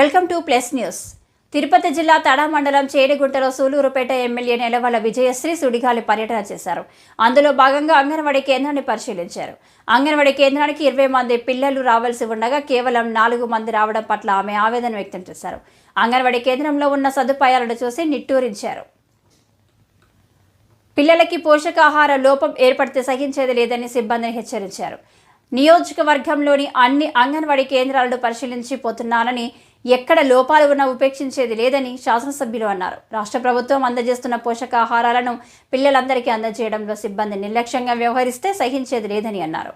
Welcome to plus news. Tirupati జిల్లా తడా మండలం చేడిగుంటలో సూలూరుపేట ఎమ్మెల్యే నెలవల విజయశ్రీ సుడిగాలి పర్యటన చేశారు. అందులో భాగంగా అంగన్వాడీ కేంద్రాన్ని పరిశీలించారు. అంగన్వాడీ కేంద్రానికి ఇరవై మంది పిల్లలు రావాల్సి ఉండగా కేవలం నాలుగు మంది రావడం పట్ల ఆమె ఆవేదన వ్యక్తం చేశారు. అంగన్వాడీ కేంద్రంలో ఉన్న సదుపాయాలను చూసి నిట్టూరించారు. పిల్లలకి పోషకాహార లోపం ఏర్పడితే సహించేది లేదని సిబ్బందిని హెచ్చరించారు. నియోజకవర్గంలోని అన్ని అంగన్వాడీ కేంద్రాలను పరిశీలించి పోతున్నానని ఎక్కడ లోపాలు ఉన్నా ఉపేక్షించేది లేదని శాసనసభ్యులు అన్నారు. రాష్ట్ర ప్రభుత్వం అందజేస్తున్న పోషకాహారాలను పిల్లలందరికీ అందజేయడంలో సిబ్బంది నిర్లక్ష్యంగా వ్యవహరిస్తే సహించేది లేదని అన్నారు.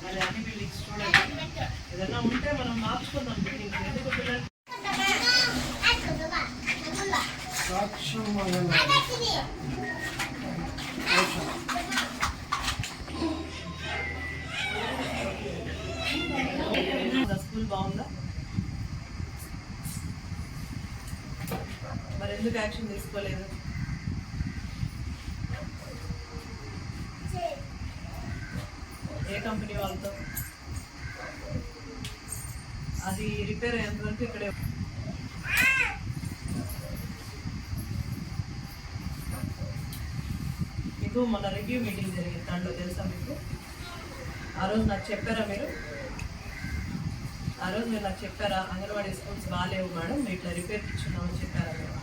స్కూల్ బాగుందా బిల్డింగ్స్ చూడండి ఏదైనా ఉంటే మనం మార్చుకుందాం బిల్డింగ్స్ ఎందుకు పిల్లలు ఉందా? స్కూల్ బాగుందా మరి ఎందుకు యాక్షన్ తీసుకోలేదు? ఏ కంపెనీ వాళ్ళతో? అది రిపేర్ అయ్యేంత వరకు ఇక్కడే మీకు మొన్న రివ్యూ మీటింగ్ జరిగింది దాంట్లో తెలుసా మీకు? ఆ రోజు నాకు చెప్పారా మీరు? ఆ రోజు మీరు నాకు చెప్పారా అంగన్వాడీ స్కూల్స్ బాగాలేవు మేడం మీరు ఇట్లా రిపేర్ ఇచ్చున్నామని చెప్పారా మీరు?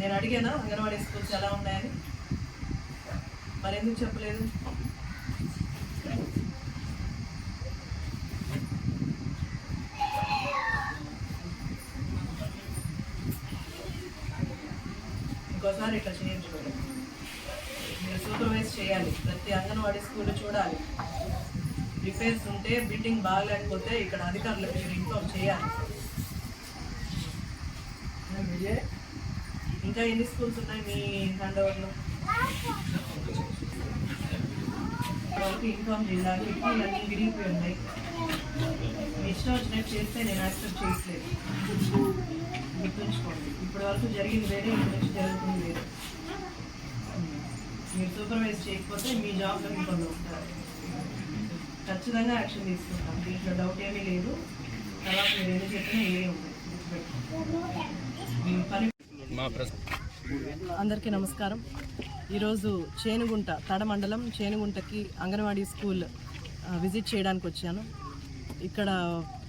నేను అడిగాను అంగన్వాడీ స్కూల్స్ ఎలా ఉన్నాయని. మరి ఎందుకు చెప్పలేదు? ఇంకోసారి ఇట్లా చేయొచ్చు మీరు సూపర్వైజ్ చేయాలి. ప్రతి అంగన్వాడీ స్కూల్ చూడాలి. రిపేర్స్ ఉంటే బిల్డింగ్ బాగలేకపోతే ఇక్కడ అధికారులకు మీరు ఇన్ఫార్మ్ చేయాలి. ఇంకా ఎన్ని స్కూల్స్ ఉన్నాయి మీ హ్యాండ్ ఓవర్లో వాళ్ళకి ఇన్ఫార్మ్ చేయాలి? కిటికీలు అన్నీ విరిగిపోయి ఉన్నాయి. మీ ఇష్టం వచ్చినట్టు చేస్తే నేను యాక్సెప్ట్ చేయట్లేదు. గుర్తుంచుకోండి. ఇప్పటి వరకు జరిగింది వేరే ఇప్పటి నుంచి జరుగుతుంది వేరే. Hmm. మీరు సూపర్వైజ్ చేయకపోతే మీ జాబ్లో మీకు ఉంటారు ఖచ్చితంగా యాక్షన్ తీసుకుంటాం. దీంట్లో డౌట్ ఏమీ లేదు. తర్వాత మీరు ఎన్ని చెప్పినా ఏమీ ఉంది పని అందరికీ నమస్కారం. ఈరోజు చేనుగుంట తడమండలం చేనుగుంటకి అంగన్వాడీ స్కూల్ విజిట్ చేయడానికి వచ్చాను. ఇక్కడ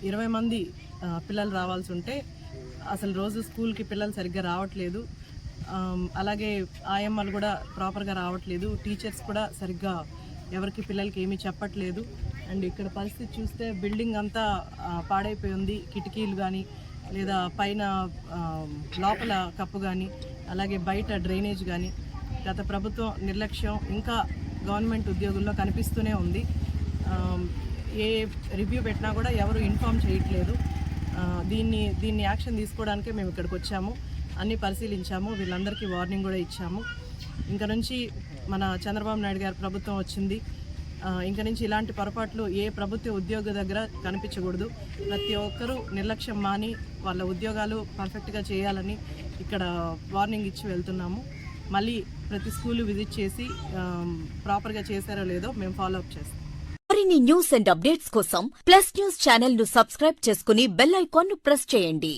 ఇరవై మంది పిల్లలు రావాల్సి ఉంటే అసలు రోజు స్కూల్కి పిల్లలు సరిగ్గా రావట్లేదు. అలాగే ఆయమ్మలు కూడా ప్రాపర్గా రావట్లేదు. టీచర్స్ కూడా సరిగ్గా ఎవరికి పిల్లలకి ఏమీ చెప్పట్లేదు. అండ్ ఇక్కడ పరిస్థితి చూస్తే బిల్డింగ్ అంతా పాడైపోయి ఉంది. కిటికీలు కానీ లేదా పైన లోపల కప్పు కానీ అలాగే బయట డ్రైనేజ్ కానీ గత ప్రభుత్వం నిర్లక్ష్యం ఇంకా గవర్నమెంట్ ఉద్యోగుల్లో కనిపిస్తూనే ఉంది. ఏ రివ్యూ పెట్టినా కూడా ఎవరు ఇన్ఫామ్ చేయట్లేదు. దీన్ని దీన్ని యాక్షన్ తీసుకోవడానికే మేము ఇక్కడికి వచ్చాము. అన్నీ పరిశీలించాము. వీళ్ళందరికీ వార్నింగ్ కూడా ఇచ్చాము. ఇంకా నుంచి మన చంద్రబాబు నాయుడు గారి ప్రభుత్వం వచ్చింది. ఇంక నుంచి ఇలాంటి పొరపాట్లు ఏ ప్రభుత్వ ఉద్యోగ దగ్గర కనిపించకూడదు. ప్రతి ఒక్కరూ నిర్లక్ష్యం మాని వాళ్ళ ఉద్యోగాలు పర్ఫెక్ట్గా చేయాలని ఇక్కడ వార్నింగ్ ఇచ్చి వెళ్తున్నాము. మళ్ళీ ప్రతి స్కూల్ విజిట్ చేసి ప్రాపర్గా చేశారో లేదో మేము ఫాలో అప్ చేస్తాం. మరిన్ని న్యూస్ అండ్ అప్డేట్స్ కోసం ప్లస్ న్యూస్ ఛానల్ను సబ్స్క్రైబ్ చేసుకుని బెల్ ఐకాన్ను ప్రెస్ చేయండి.